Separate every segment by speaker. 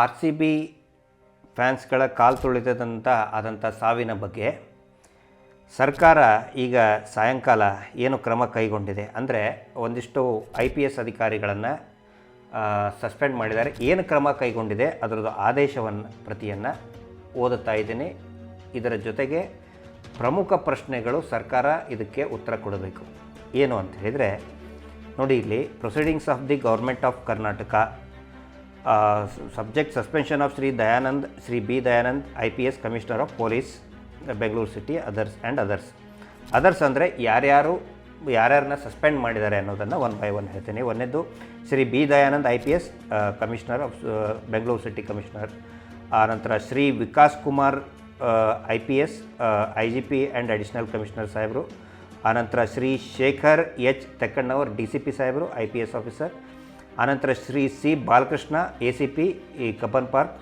Speaker 1: R C B ಫ್ಯಾನ್ಸ್ಗಳ ಕಾಲು ತುಳಿತದಂಥ ಆದಂಥ ಸಾವಿನ ಬಗ್ಗೆ ಸರ್ಕಾರ ಈಗ ಸಾಯಂಕಾಲ ಏನು ಕ್ರಮ ಕೈಗೊಂಡಿದೆ ಅಂದರೆ ಒಂದಿಷ್ಟು ಐ ಪಿ ಎಸ್ ಅಧಿಕಾರಿಗಳನ್ನು ಸಸ್ಪೆಂಡ್ ಮಾಡಿದ್ದಾರೆ. ಏನು ಕ್ರಮ ಕೈಗೊಂಡಿದೆ ಅದರದ್ದು ಆದೇಶವನ್ನು ಪ್ರತಿಯನ್ನು ಓದುತ್ತಾ ಇದ್ದೀನಿ. ಇದರ ಜೊತೆಗೆ ಪ್ರಮುಖ ಪ್ರಶ್ನೆಗಳು ಸರ್ಕಾರ ಇದಕ್ಕೆ ಉತ್ತರ ಕೊಡಬೇಕು. ಏನು ಅಂತ ಹೇಳಿದರೆ, ನೋಡಿ ಇಲ್ಲಿ proceedings of the government of Karnataka subject suspension of Shri Dayanand Shri B Dayanand I P S commissioner of police Bengaluru city others and others others ಅಂದರೆ ಯಾರ್ಯಾರು, ಯಾರ್ಯಾರನ್ನ ಸಸ್ಪೆಂಡ್ ಮಾಡಿದ್ದಾರೆ ಅನ್ನೋದನ್ನು ಒನ್ ಬೈ ಒನ್ ಹೇಳ್ತೀನಿ. ಒಂದನೇದು Shri B Dayanand I P S commissioner of Bengaluru city commissioner ಆನಂತರ Shri Vikas Kumar I P S I G P and additional commissioner ಸಾಹೇಬರು. ಆನಂತರ Shri Shekhar H Tekkannavar D C P ಸಾಹೇಬರು I P S officer ಆನಂತರ Shri C Balakrishna A C P ಈ Cubbon park.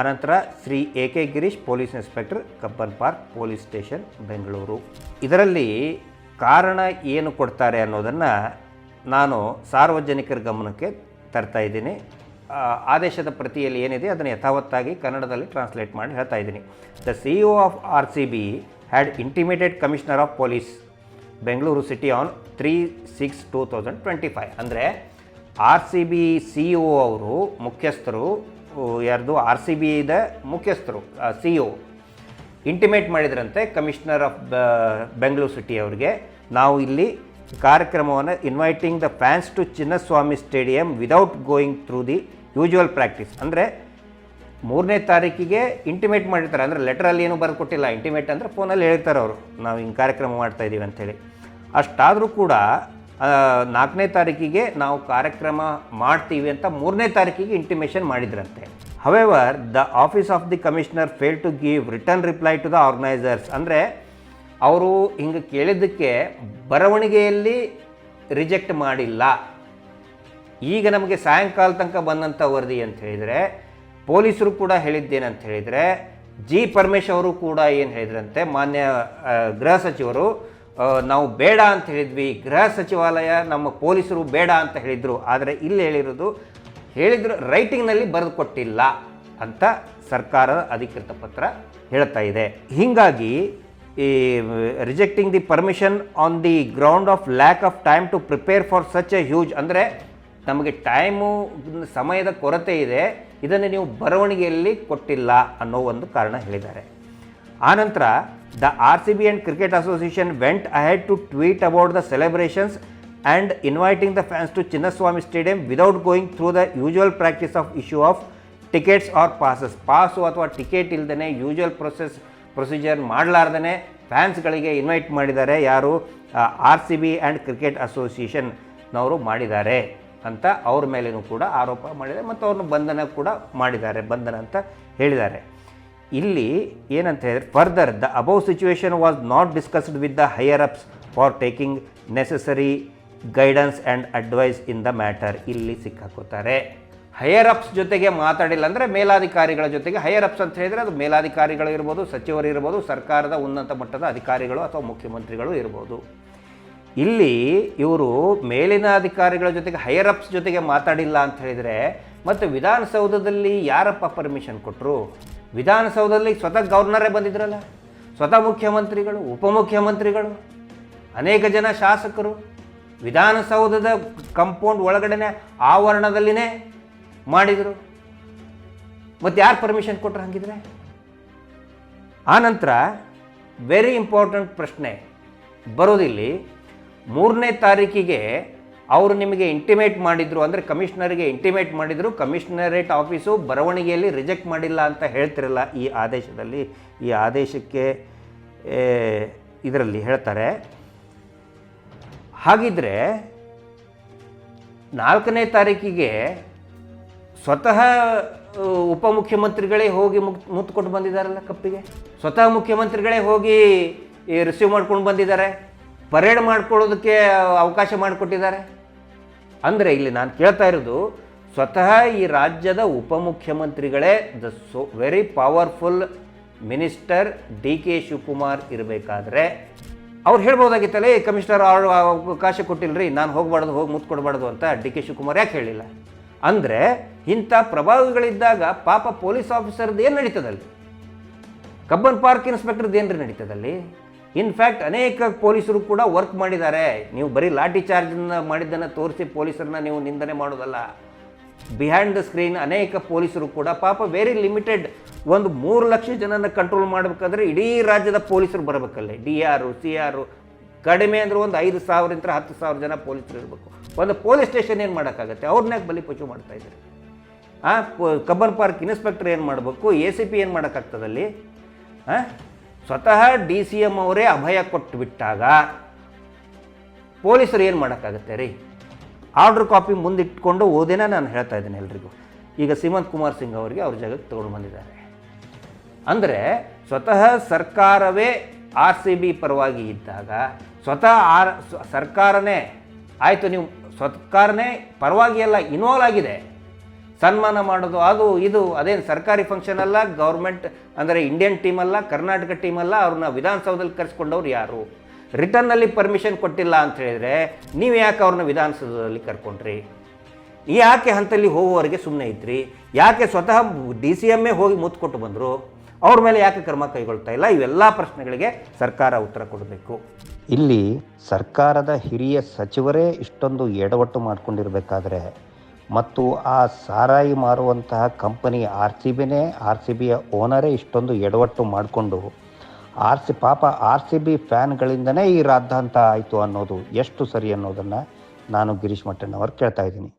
Speaker 1: ಆನಂತರ Shri A K Girish, police inspector, Cubbon park police station, Bengaluru. ಇದರಲ್ಲಿ ಕಾರಣ ಏನು ಕೊಡ್ತಾರೆ ಅನ್ನೋದನ್ನು ನಾನು ಸಾರ್ವಜನಿಕರ ಗಮನಕ್ಕೆ ತರ್ತಾ ಇದ್ದೀನಿ. ಆದೇಶದ ಪ್ರತಿಯಲ್ಲಿ ಏನಿದೆ ಅದನ್ನು ಯಥಾವತ್ತಾಗಿ ಕನ್ನಡದಲ್ಲಿ ಟ್ರಾನ್ಸ್ಲೇಟ್ ಮಾಡಿ ಹೇಳ್ತಾ ಇದ್ದೀನಿ. The C E of R C B had intimated commissioner of police Bengaluru city on three six two thousand twenty five ಅಂದರೆ R C B C E ಅವರು ಮುಖ್ಯಸ್ಥರು ಯಾರ್ದು? ಆರ್ ಸಿ ಬಿ ಇದೆ ಮುಖ್ಯಸ್ಥರು ಸಿ ಇ ಇಂಟಿಮೇಟ್ ಮಾಡಿದ್ರಂತೆ commissioner of Bengaluru city ಅವರಿಗೆ. ನಾವು ಇಲ್ಲಿ ಕಾರ್ಯಕ್ರಮವನ್ನು inviting the fans to Chinnaswamy stadium without going through the usual practice ಅಂದರೆ ಮೂರನೇ ತಾರೀಕಿಗೆ ಇಂಟಿಮೇಟ್ ಮಾಡಿರ್ತಾರೆ. ಅಂದರೆ ಲೆಟ್ರಲ್ಲಿ ಏನು ಬರೆದು ಕೊಟ್ಟಿಲ್ಲ ಇಂಟಿಮೇಟ್ ಅಂದರೆ ಫೋನಲ್ಲಿ ಹೇಳ್ತಾರೆ ಅವರು. ನಾವು ಹಿಂಗೆ ಕಾರ್ಯಕ್ರಮ ಮಾಡ್ತಾ ಇದ್ದೀವಿ ಅಂಥೇಳಿ ಅಷ್ಟಾದರೂ ಕೂಡ ನಾಲ್ಕನೇ ತಾರೀಕಿಗೆ ನಾವು ಕಾರ್ಯಕ್ರಮ ಮಾಡ್ತೀವಿ ಅಂತ ಮೂರನೇ ತಾರೀಕಿಗೆ ಇಂಟಿಮೇಷನ್ ಮಾಡಿದ್ರಂತೆ. However the office of the commissioner fail to give return reply to the organisers ಅಂದರೆ ಅವರು ಹಿಂಗೆ ಕೇಳಿದ್ದಕ್ಕೆ ಬರವಣಿಗೆಯಲ್ಲಿ ರಿಜೆಕ್ಟ್ ಮಾಡಿಲ್ಲ. ಈಗ ನಮಗೆ ಸಾಯಂಕಾಲ ತನಕ ಬಂದಂಥ ವರದಿ ಅಂತ ಹೇಳಿದರೆ, ಪೊಲೀಸರು ಕೂಡ ಹೇಳಿದ್ದೇನಂತ ಹೇಳಿದರೆ, ಜಿ ಪರಮೇಶ್ ಅವರು ಕೂಡ ಏನು ಹೇಳಿದ್ರಂತೆ, ಮಾನ್ಯ ಗೃಹ ಸಚಿವರು ನಾವು ಬೇಡ ಅಂತ ಹೇಳಿದ್ವಿ. ಗೃಹ ಸಚಿವಾಲಯ ನಮ್ಮ ಪೊಲೀಸರು ಬೇಡ ಅಂತ ಹೇಳಿದರು. ಆದರೆ ಇಲ್ಲಿ ಹೇಳಿರೋದು, ಹೇಳಿದ್ರು ರೈಟಿಂಗ್ನಲ್ಲಿ ಬರೆದು ಕೊಟ್ಟಿಲ್ಲ ಅಂತ ಸರ್ಕಾರದ ಅಧಿಕೃತ ಪತ್ರ ಹೇಳ್ತಾ ಇದೆ. ಹೀಗಾಗಿ ಈ rejecting the permission on the ground of lack of time to prepare for such a huge ಅಂದರೆ ನಮಗೆ ಟೈಮು, ಸಮಯದ ಕೊರತೆ ಇದೆ, ಇದನ್ನು ನೀವು ಬರವಣಿಗೆಯಲ್ಲಿ ಕೊಟ್ಟಿಲ್ಲ ಅನ್ನೋ ಒಂದು ಕಾರಣ ಹೇಳಿದ್ದಾರೆ. ಆನಂತರ the R C B and cricket association went ahead to tweet about the celebrations and inviting the fans to Chinnaswamy stadium without going through the usual practice of issue of tickets or passes pass ಅಥವಾ ticket ಇಲ್ಲದೇ usual process procedure ಮಾಡಲಾರ್ದೇ ಫ್ಯಾನ್ಸ್ಗಳಿಗೆ invite ಮಾಡಿದ್ದಾರೆ ಯಾರು R C B and cricket ಅಸೋಸಿಯೇಷನ್ನವರು ಮಾಡಿದ್ದಾರೆ ಅಂತ ಅವ್ರ ಮೇಲೇನೂ ಕೂಡ ಆರೋಪ ಮಾಡಿದ್ದಾರೆ ಮತ್ತು ಅವ್ರನ್ನ ಬಂಧನ ಕೂಡ ಮಾಡಿದ್ದಾರೆ, ಬಂಧನ ಅಂತ ಹೇಳಿದ್ದಾರೆ. ಇಲ್ಲಿ ಏನಂತ ಹೇಳಿದ್ರೆ further the above situation was not discussed with the higher ups for taking necessary guidance and advice in the matter ಇಲ್ಲಿ ಸಿಕ್ಕಾಕೋತಾರೆ. ಹೈಯರ್ ಅಪ್ಸ್ ಜೊತೆಗೆ ಮಾತಾಡಿಲ್ಲ ಅಂದರೆ ಮೇಲಾಧಿಕಾರಿಗಳ ಜೊತೆಗೆ ಹೈಯರ್ ಅಪ್ಸ್ ಅಂತ ಹೇಳಿದರೆ ಅದು ಮೇಲಾಧಿಕಾರಿಗಳು ಇರ್ಬೋದು, ಸಚಿವರು ಇರ್ಬೋದು, ಸರ್ಕಾರದ ಉನ್ನತ ಮಟ್ಟದ ಅಧಿಕಾರಿಗಳು ಅಥವಾ ಮುಖ್ಯಮಂತ್ರಿಗಳು ಇರ್ಬೋದು. ಇಲ್ಲಿ ಇವರು ಮೇಲಿನ ಅಧಿಕಾರಿಗಳ ಜೊತೆಗೆ ಹೈಯರ್ ಅಪ್ಸ್ ಜೊತೆಗೆ ಮಾತಾಡಿಲ್ಲ ಅಂತ ಹೇಳಿದರೆ, ಮತ್ತು ವಿಧಾನಸೌಧದಲ್ಲಿ ಯಾರಪ್ಪ ಪರ್ಮಿಷನ್ ಕೊಟ್ಟರು ವಿಧಾನಸೌಧದಲ್ಲಿ ಸ್ವತಃ ಗವರ್ನರೇ ಬಂದಿದ್ರಲ್ಲ. ಸ್ವತಃ ಮುಖ್ಯಮಂತ್ರಿಗಳು, ಉಪಮುಖ್ಯಮಂತ್ರಿಗಳು, ಅನೇಕ ಜನ ಶಾಸಕರು ವಿಧಾನಸೌಧದ ಕಂಪೌಂಡ್ ಒಳಗಡೆನೆ ಆವರಣದಲ್ಲಿನೇ ಮಾಡಿದರು. ಮತ್ತು ಯಾರು ಪರ್ಮಿಷನ್ ಕೊಟ್ಟರು ಹಂಗಿದ್ರೆ? ಆನಂತರ ವೆರಿ ಇಂಪಾರ್ಟೆಂಟ್ ಪ್ರಶ್ನೆ ಬರೋದಿಲ್ಲಿ ಮೂರನೇ ತಾರೀಕಿಗೆ ಅವರು ನಿಮಗೆ ಇಂಟಿಮೇಟ್ ಮಾಡಿದರು ಅಂದರೆ ಕಮಿಷನರಿಗೆ ಇಂಟಿಮೇಟ್ ಮಾಡಿದರು ಕಮಿಷನರೇಟ್ ಆಫೀಸು ಬರವಣಿಗೆಯಲ್ಲಿ ರಿಜೆಕ್ಟ್ ಮಾಡಿಲ್ಲ ಅಂತ ಹೇಳ್ತಿರಲ್ಲ ಈ ಆದೇಶದಲ್ಲಿ. ಈ ಆದೇಶಕ್ಕೆ ಇದರಲ್ಲಿ ಹೇಳ್ತಾರೆ, ಹಾಗಿದ್ರೆ ನಾಲ್ಕನೇ ತಾರೀಕಿಗೆ ಸ್ವತಃ ಉಪಮುಖ್ಯಮಂತ್ರಿಗಳೇ ಹೋಗಿ ಮುಕ್ ಮುತ್ಕೊಂಡು ಬಂದಿದ್ದಾರಲ್ಲ ಕಪ್ಪಿಗೆ? ಸ್ವತಃ ಮುಖ್ಯಮಂತ್ರಿಗಳೇ ಹೋಗಿ ರಿಸೀವ್ ಮಾಡ್ಕೊಂಡು ಬಂದಿದ್ದಾರೆ? ಪರೇಡ್ ಮಾಡ್ಕೊಳ್ಳೋದಕ್ಕೆ ಅವಕಾಶ ಮಾಡಿಕೊಟ್ಟಿದ್ದಾರೆ. ಅಂದರೆ ಇಲ್ಲಿ ನಾನು ಕೇಳ್ತಾ ಇರೋದು, ಸ್ವತಃ ಈ ರಾಜ್ಯದ ಉಪಮುಖ್ಯಮಂತ್ರಿಗಳೇ the so very powerful minister D K Shivakumar ಇರಬೇಕಾದ್ರೆ, ಅವ್ರು ಹೇಳ್ಬೋದಾಗಿತ್ತಲ್ಲ ಈ ಕಮಿಷನರ್ ಅವ್ರು ಅವಕಾಶ ಕೊಟ್ಟಿಲ್ಲರಿ ನಾನು ಹೋಗಬಾರ್ದು, ಹೋಗಿ ಮುತ್ಕೊಡ್ಬಾರ್ದು ಅಂತ ಡಿ ಕೆ ಶಿವಕುಮಾರ್ ಯಾಕೆ ಹೇಳಿಲ್ಲ? ಅಂದರೆ ಇಂಥ ಪ್ರಭಾವಿಗಳಿದ್ದಾಗ ಪಾಪ ಪೊಲೀಸ್ ಆಫೀಸರ್ದು ಏನು ನಡೀತದಲ್ಲಿ ಕಬ್ಬನ್ ಪಾರ್ಕ್ ಇನ್ಸ್ಪೆಕ್ಟರ್ದು ಏನ್ರಿ ನಡೀತದಲ್ಲಿ ಇನ್ಫ್ಯಾಕ್ಟ್ ಅನೇಕ ಪೊಲೀಸರು ಕೂಡ ವರ್ಕ್ ಮಾಡಿದ್ದಾರೆ. ನೀವು ಬರೀ ಲಾಠಿ ಚಾರ್ಜನ್ನು ಮಾಡಿದ್ದನ್ನು ತೋರಿಸಿ ಪೊಲೀಸರನ್ನ ನೀವು ನಿಂದನೆ ಮಾಡೋದಲ್ಲ. ಬಿಹೈಂಡ್ ದ ಸ್ಕ್ರೀನ್ ಅನೇಕ ಪೊಲೀಸರು ಕೂಡ, ಪಾಪ ವೆರಿ ಲಿಮಿಟೆಡ್ ಒಂದು ಮೂರು ಲಕ್ಷ ಜನನ ಕಂಟ್ರೋಲ್ ಮಾಡಬೇಕಾದ್ರೆ ಇಡೀ ರಾಜ್ಯದ ಪೊಲೀಸರು ಬರಬೇಕಲ್ಲೇ. ಡಿ ಆರು ಸಿ ಆರು ಕಡಿಮೆ ಅಂದ್ರೆ ಒಂದು ಐದು ಸಾವಿರದಿಂದ ಹತ್ತು ಸಾವಿರ ಜನ ಪೊಲೀಸರು ಇರಬೇಕು. ಒಂದು ಪೊಲೀಸ್ ಸ್ಟೇಷನ್ ಏನು ಮಾಡೋಕ್ಕಾಗತ್ತೆ? ಅವ್ರನ್ನಾಗ ಬಲಿ ಪಚು ಮಾಡ್ತಾ ಇದ್ದಾರೆ? ಆ, ಕಬ್ಬನ್ ಪಾರ್ಕ್ ಇನ್ಸ್ಪೆಕ್ಟರ್ ಏನು ಮಾಡಬೇಕು? ಎ ಸಿ ಪಿ ಏನು ಮಾಡೋಕ್ಕಾಗ್ತದಲ್ಲಿ ಆ? ಸ್ವತಃ ಡಿ ಸಿ ಎಂ ಅವರೇ ಅಭಯ ಕೊಟ್ಟು ಬಿಟ್ಟಾಗ ಪೊಲೀಸರು ಏನು ಮಾಡೋಕ್ಕಾಗತ್ತೆ ರೀ? ಆರ್ಡ್ರ್ ಕಾಪಿ ಮುಂದಿಟ್ಕೊಂಡು ಓದೇನ ನಾನು ಹೇಳ್ತಾ ಇದ್ದೀನಿ ಎಲ್ರಿಗೂ. ಈಗ ಸೀಮಂತ್ ಕುಮಾರ್ ಸಿಂಗ್ ಅವರಿಗೆ ಅವ್ರ ಜಾಗಕ್ಕೆ ತಗೊಂಡು ಬಂದಿದ್ದಾರೆ. ಅಂದರೆ ಸ್ವತಃ ಸರ್ಕಾರವೇ ಆರ್ ಸಿ ಬಿ ಪರವಾಗಿ ಇದ್ದಾಗ ಸ್ವತಃ ಆರ್ ಸರ್ಕಾರನೇ, ಆಯಿತು ನೀವು ಸರ್ಕಾರನೇ ಪರವಾಗಿ ಎಲ್ಲ ಇನ್ವಾಲ್ವ್ ಆಗಿದೆ. ಸನ್ಮಾನ ಮಾಡೋದು, ಅದು ಇದು, ಅದೇನು ಸರ್ಕಾರಿ ಫಂಕ್ಷನ್ ಅಲ್ಲ ಗೌರ್ಮೆಂಟ್ ಅಂದರೆ ಇಂಡಿಯನ್ ಟೀಮ್ ಅಲ್ಲ, ಕರ್ನಾಟಕ ಟೀಮ್ ಅಲ್ಲ, ಅವ್ರನ್ನ ವಿಧಾನಸೌಧದಲ್ಲಿ ಕರೆಸ್ಕೊಂಡವ್ರು ಯಾರು? ರಿಟರ್ನಲ್ಲಿ ಪರ್ಮಿಷನ್ ಕೊಟ್ಟಿಲ್ಲ ಅಂತ ಹೇಳಿದ್ರೆ ನೀವು ಯಾಕೆ ಅವ್ರನ್ನ ವಿಧಾನಸೌಧದಲ್ಲಿ ಕರ್ಕೊಂಡ್ರಿ? ಯಾಕೆ ಹಂತಲ್ಲಿ ಹೋಗುವವರೆಗೆ ಸುಮ್ಮನೆ ಇದ್ರಿ? ಯಾಕೆ ಸ್ವತಃ ಡಿ ಸಿ ಎಮ್ಮೇ ಹೋಗಿ ಮುತ್ತು ಕೊಟ್ಟು ಬಂದರು? ಅವ್ರ ಮೇಲೆ ಯಾಕೆ ಕ್ರಮ ಕೈಗೊಳ್ತಾ ಇಲ್ಲ? ಇವೆಲ್ಲ ಪ್ರಶ್ನೆಗಳಿಗೆ ಸರ್ಕಾರ ಉತ್ತರ ಕೊಡಬೇಕು.
Speaker 2: ಇಲ್ಲಿ ಸರ್ಕಾರದ ಹಿರಿಯ ಸಚಿವರೇ ಇಷ್ಟೊಂದು ಎಡವಟ್ಟು ಮಾಡಿಕೊಂಡಿರಬೇಕಾದ್ರೆ ಮತ್ತು ಆ ಸಾರಾಯಿ ಮಾರುವಂತಹ ಕಂಪನಿ ಆರ್ ಸಿ ಬಿನೇ ಆರ್ ಸಿ ಬಿಯ ಓನರೇ ಇಷ್ಟೊಂದು ಎಡವಟ್ಟು ಮಾಡಿಕೊಂಡು ಆರ್ ಸಿ ಪಾಪ ಆರ್ ಸಿ ಬಿ ಫ್ಯಾನ್ಗಳಿಂದನೇ ಈ ರಾದ್ದಾಂತ ಆಯಿತು ಅನ್ನೋದು ಎಷ್ಟು ಸರಿ ಅನ್ನೋದನ್ನು ನಾನು ಗಿರೀಶ್ ಮಟ್ಟಣ್ಣವ್ರು ಕೇಳ್ತಾ ಇದ್ದೀನಿ.